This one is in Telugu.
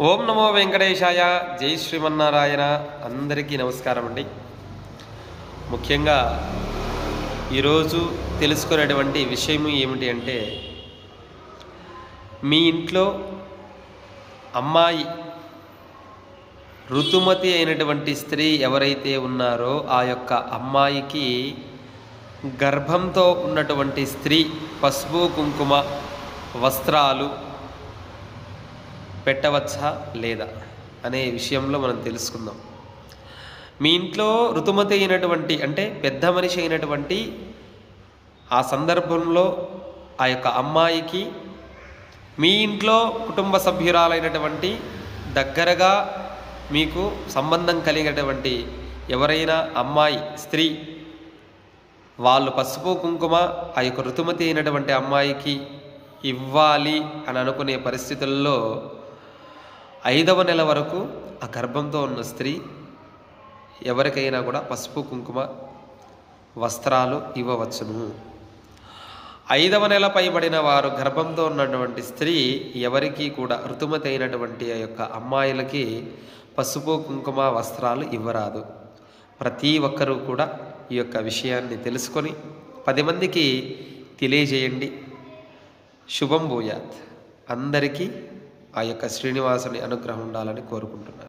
ఓం నమో వెంకటేశాయ. జై శ్రీమన్నారాయణ. అందరికీ నమస్కారం అండి. ముఖ్యంగా ఈరోజు తెలుసుకునేటువంటి విషయం ఏమిటి అంటే మీ ఇంట్లో అమ్మాయి ఋతుమతి అయినటువంటి స్త్రీ ఎవరైతే ఉన్నారో ఆ యొక్క అమ్మాయికి గర్భంతో ఉన్నటువంటి స్త్రీ పసుపు కుంకుమ వస్త్రాలు పెట్టవచ్చా లేదా అనే విషయంలో మనం తెలుసుకుందాం. మీ ఇంట్లో ఋతుమతి అయినటువంటి అంటే పెద్ద మనిషి అయినటువంటి ఆ సందర్భంలో ఆ యొక్క అమ్మాయికి మీ ఇంట్లో కుటుంబ సభ్యురాలైనటువంటి దగ్గరగా మీకు సంబంధం కలిగినటువంటి ఎవరైనా అమ్మాయి స్త్రీ వాళ్ళు పసుపు కుంకుమ ఆ యొక్క ఋతుమతి అయినటువంటి అమ్మాయికి ఇవ్వాలి అని అనుకునే పరిస్థితుల్లో ఐదవ నెల వరకు ఆ గర్భంతో ఉన్న స్త్రీ ఎవరికైనా కూడా పసుపు కుంకుమ వస్త్రాలు ఇవ్వవచ్చును. ఐదవ నెల పైబడిన వారు గర్భంతో ఉన్నటువంటి స్త్రీ ఎవరికి కూడా ఋతుమతి అయినటువంటి ఆ యొక్క అమ్మాయిలకి పసుపు కుంకుమ వస్త్రాలు ఇవ్వరాదు. ప్రతి ఒక్కరూ కూడా ఈ యొక్క విషయాన్ని తెలుసుకొని పది మందికి తెలియజేయండి. శుభం భూయాత్. అందరికీ ఆ యొక్క శ్రీనివాసుని అనుగ్రహం ఉండాలని కోరుకుంటున్నాను.